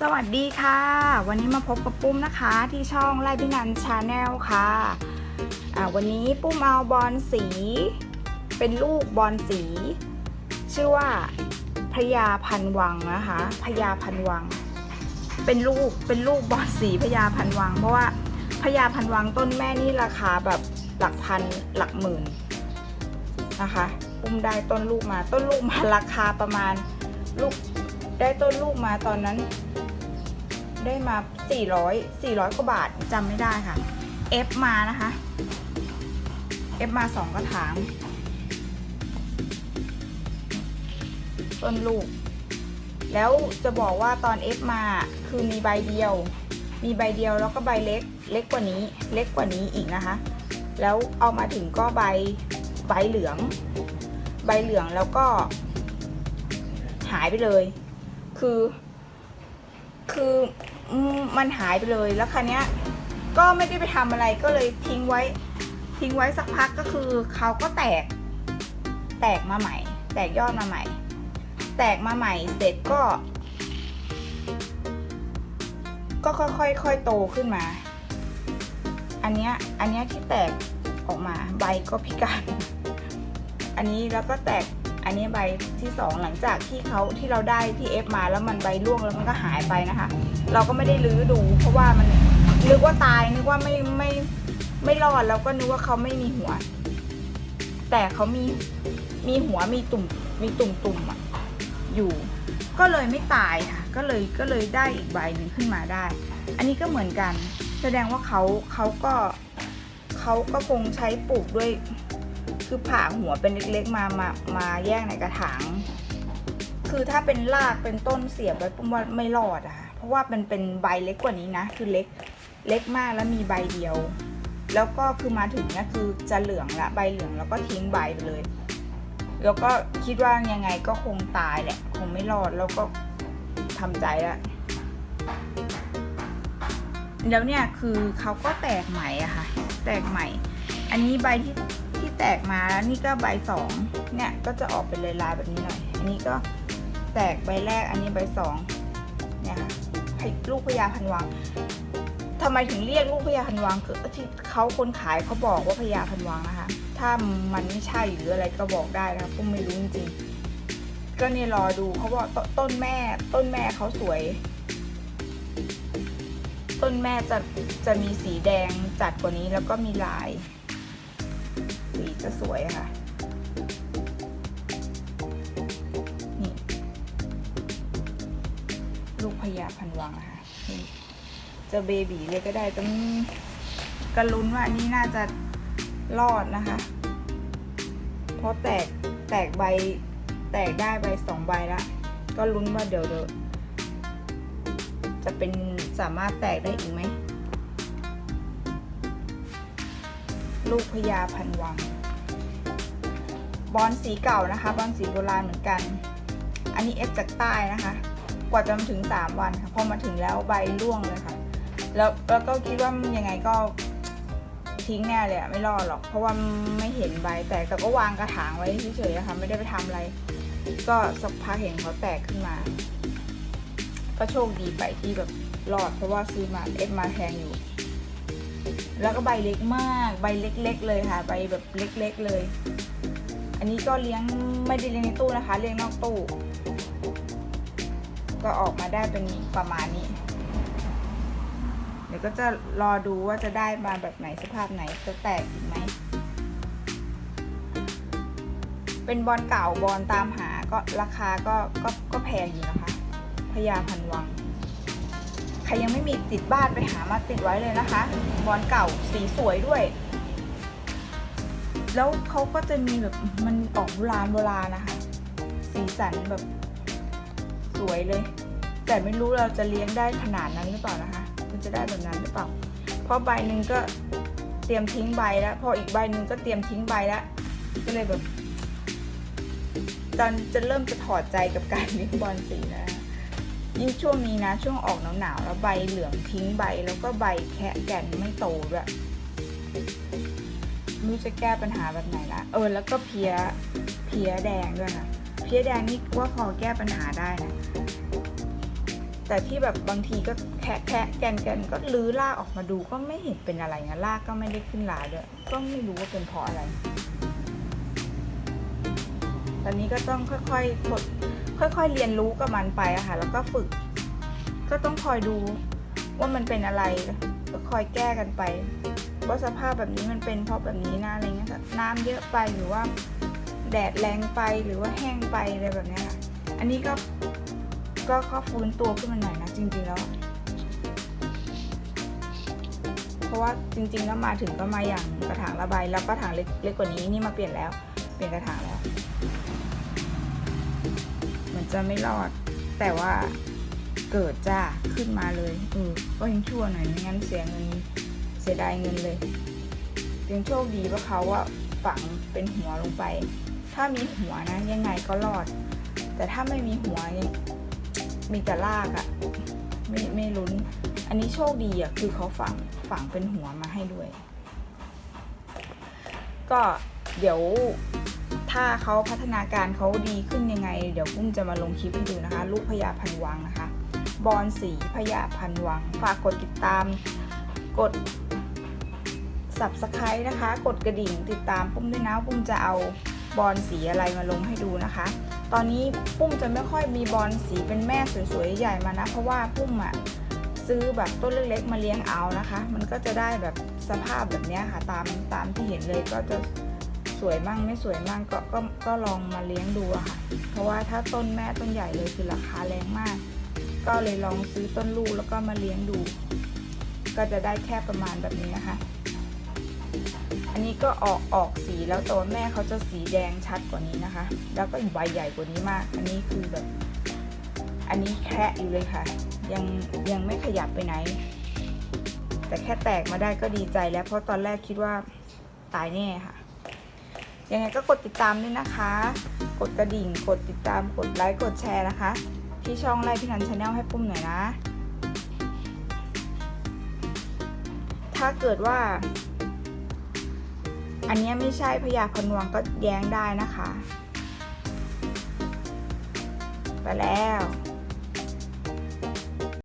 สวัสดีค่ะ วันนี้มาพบกับปุ้มนะคะที่ช่องไล่พินันชาแนลค่ะอ่าวันนี้ปุ้มเอาบอลสี เป็นลูกบอลสี ชื่อว่าพญาพันวังนะคะพญาพันวัง เป็นลูกเป็นลูกบอลสีพญาพันวัง เพราะว่าพญาพันวังต้นแม่นี่ราคาแบบหลักพันหลักหมื่นนะคะปุ้มได้ต้นลูกมาต้นลูกมาราคาประมาณลูกได้ต้นลูกมาตอนนั้น ได้มา 400 400 กว่าบาทจำไม่ได้ค่ะ F มานะคะ F มา 2 กระถาง ต้นลูก แล้วจะบอกว่าตอน F มาคือมีใบเดียว มีใบเดียวแล้วก็ใบเล็ก เล็กกว่านี้ เล็กกว่านี้อีกนะคะ แล้วเอามาถึงก็ใบ ใบเหลือง ใบเหลืองแล้วก็ หายไปเลย คือ คือ มันหายไปเลยแล้วคันนี้ยก็ไม่ได้ไปทำอะไรก็เลยทิ้งไว้ ทิ้งไว้สักพักก็คือเขาก็แตก แตกมาใหม่ แตกยอดมาใหม่ แตกมาใหม่เสร็จก็ ก็ค่อยๆค่อยโตขึ้นมา อันเนี้ยอันเนี้ยที่แตกออกมาใบก็พิการ อันนี้แล้วก็แตก อันนี้ใบที่สองหลังจากที่เขาที่เราได้ที่เอฟมาแล้วมันใบร่วงแล้วมันก็หายไปนะคะ เราก็ไม่ได้ลื้อดู เพราะว่ามันนึกว่าตายนึกว่าไม่ไม่ไม่รอดแล้วก็นึกว่าเขาไม่มีหัว แต่เขามีมีหัวมีตุ่มมีตุ่มตุ่มๆอะอยู่ ก็เลยไม่ตายค่ะ ก็เลยก็เลยได้อีกใบหนึ่งขึ้นมาได้ อันนี้ก็เหมือนกัน แสดงว่าเขาเขาก็เขาก็คงใช้ปลูกด้วย คือผ่าหัวเป็นเล็กๆมามามาแยกในกระถางคือถ้าเป็นรากเป็นต้นเสียบไว้ปุ๊มว่าไม่รอดอะค่ะเพราะว่ามันเป็นใบเล็กกว่านี้นะ คือเล็กเล็กมากแล้วมีใบเดียว แล้วก็คือมาถึงเนะคือจะเหลืองละใบเหลืองแล้วก็ทิ้งใบไปเลย แล้วก็คิดว่ายังไงก็คงตายแหละ คงไม่รอดแล้วก็ทำใจละแล้วเนี่ยคือเขาก็แตกใหม่อะค่ะ แตกใหม่ อันนี้ใบที่ แตกมาแล้วนี่ก็ใบสองเนี่ยก็จะออกเป็นลายๆแบบนี้หน่อย อันนี้ก็แตกใบแรกอันนี้ใบสองเนี่ยค่ะลูกพญาพันวังทำไมถึงเรียกลูกพญาพันวังคือที่เขาคนขายเขาบอกว่าพญาพันวังนะคะ ถ้ามันไม่ใช่หรืออะไรก็บอกได้นะคะปุ้มไม่รู้จริงๆก็เนี่ยรอดูเขาบอกตต้นแม่ต้นแม่เขาสวย ต้นแม่จะจะมีสีแดงจัดกว่านี้แล้วก็มีลาย สีจะสวยค่ะ นี่ ลูกพญาพันวังค่ะ จะเบบีเลยก็ได้ต้องกระลุ้นว่าอันนี้น่าจะรอดนะคะ เพราะแตกแตกใบแตกได้ใบสองใบแล้วก็ลุ้นว่าเดี๋ยวเดี๋ยวจะเป็นสามารถแตกได้อีกไหม ลูกพญาพันวัง บอลสีเก่านะคะ บอลสีโบราณเหมือนกัน อันนี้เอฟจากใต้นะคะ กว่าจะมาถึง 3 วันค่ะ พอมาถึงแล้วใบร่วงเลยค่ะ แล้วแล้วก็คิดว่ายังไงก็ทิ้งแน่เลยอะไม่รอดหรอก เพราะว่าไม่เห็นใบแตกแต่ก็วางกระถางไว้เฉยๆนะคะไม่ได้ไปทำอะไร ก็สักพักเห็นเขาแตกขึ้นมา ก็โชคดีไปที่แบบรอด เพราะว่าซื้อมาเอฟมาแพงอยู่ แล้วก็ใบเล็กมาก ใบเล็ก ๆ เลยค่ะ ใบแบบเล็ก ๆ เลย อันนี้ก็เลี้ยงไม่ได้เลี้ยงในตู้นะคะ เลี้ยงนอกตู้ ก็ออกมาได้เป็นประมาณนี้ เดี๋ยวก็จะรอดูว่าจะได้มาแบบไหนสภาพไหนจะแตกอีกไหม เป็นบอลเก่าบอลตามหาก็ราคาก็ก็ก็แพงอยู่นะคะพญาพันวัง ใครยังไม่มีติดบ้านไปหามาติดไว้เลยนะคะ บอลเก่าสีสวยด้วย แล้วเขาก็จะมีแบบมันออกโบราณโบราณนะคะ สีสันแบบสวยเลย แต่ไม่รู้เราจะเลี้ยงได้ขนาดนั้นหรือเปล่านะคะ มันจะได้แบบนั้นหรือเปล่า เพราะใบหนึ่งก็เตรียมทิ้งใบแล้ว พออีกใบหนึ่งก็เตรียมทิ้งใบแล้ว ก็เลยแบบตอนจะเริ่มจะถอดใจกับการเลี้ยงบอลสีแล้ว ยิ่งช่วงนี้นะ ช่วงออกหนาวๆแล้วใบเหลืองทิ้งใบแล้วก็ใบแคะแก่นไม่โตด้วยไม่รู้จะแก้ปัญหาแบบไหนละเออแล้วก็เพี้ยเพี้ยแดงด้วยค่ะเพี้ยแดงนี่ว่าพอแก้ปัญหาได้นะแต่ที่แบบบางทีก็แคะแคะแกนแกนก็ลื้อรากออกมาดูก็ไม่เห็นเป็นอะไรนะรากก็ไม่ได้ขึ้นลาด้วยก็ไม่รู้ว่าเป็นเพราะอะไร ตอนนี้ก็ต้องค่อยๆทดค่อย ๆ เรียนรู้กับมันไปอะค่ะ แล้วก็ฝึก ก็ต้องคอยดูว่ามันเป็นอะไรก็คอยแก้กันไปว่าสภาพแบบนี้มันเป็นเพราะแบบนี้นะอะไรเงี้ยน้ำเยอะไปหรือว่าแดดแรงไปหรือว่าแห้งไปอะไรแบบเนี้ยค่ะ อันนี้ก็ก็เขาฟื้นตัวขึ้นมาหน่อยนะจริงๆแล้ว เพราะว่าจริงๆแล้วมาถึงก็มาอย่างกระถางระบายแล้วกระถางเล็กเล็กกว่านี้นี่มาเปลี่ยนแล้ว เปลี่ยนกระถางแล้ว จะไม่รอด แต่ว่าเกิดจ้าขึ้นมาเลยเออก็ยังชั่วหน่อยไม่งั้นเสียเงินเสียดายเงินเลยยังโชคดีว่าเขาอะฝังเป็นหัวลงไป ถ้ามีหัวนะยังไงก็รอด แต่ถ้าไม่มีหัวมีแต่รากอะไม่ไม่ลุ้น อันนี้โชคดีอะคือเขาฝังฝังเป็นหัวมาให้ด้วย ก็เดี๋ยว ถ้าเขาพัฒนาการเขาดีขึ้นยังไง เดี๋ยวปุ้มจะมาลงคลิปให้ดูนะคะ ลูกพญาพันวังนะคะ บอลสีพญาพันวัง ฝากกดติดตาม กด subscribe นะคะ กดกระดิ่งติดตามปุ้มด้วยนะปุ้มจะเอาบอลสีอะไรมาลงให้ดูนะคะ ตอนนี้ปุ้มจะไม่ค่อยมีบอลสีเป็นแม่สวยๆใหญ่มานะ เพราะว่าปุ้มอะซื้อแบบต้นเล็กๆมาเลี้ยงเอานะคะ มันก็จะได้แบบสภาพแบบนี้ค่ะตามตามที่เห็นเลยก็จะ สวยมั่งไม่สวยมั่งก็ก็ก็ลองมาเลี้ยงดูค่ะ เพราะว่าถ้าต้นแม่ต้นใหญ่เลยคือราคาแรงมาก ก็เลยลองซื้อต้นลูกแล้วก็มาเลี้ยงดู ก็จะได้แค่ประมาณแบบนี้นะคะ อันนี้ก็ออกออกสีแล้วตัวแม่เขาจะสีแดงชัดกว่านี้นะคะ แล้วก็ใบใหญ่กว่านี้มาก อันนี้คือแบบ อันนี้แค่อยู่เลยค่ะ ยังยังไม่ขยับไปไหน แต่แค่แตกมาได้ก็ดีใจแล้วเพราะตอนแรกคิดว่าตายแน่ค่ะ ยังไงก็กดติดตามด้วยนะคะ กดกระดิ่ง กดติดตาม กดไลค์ กดแชร์นะคะ ที่ช่องไล่พี่นันชาแนลให้ปุ้มหน่อยนะ ถ้าเกิดว่า อันนี้ไม่ใช่พยาพนวงก็แย้งได้นะคะ ไปแล้ว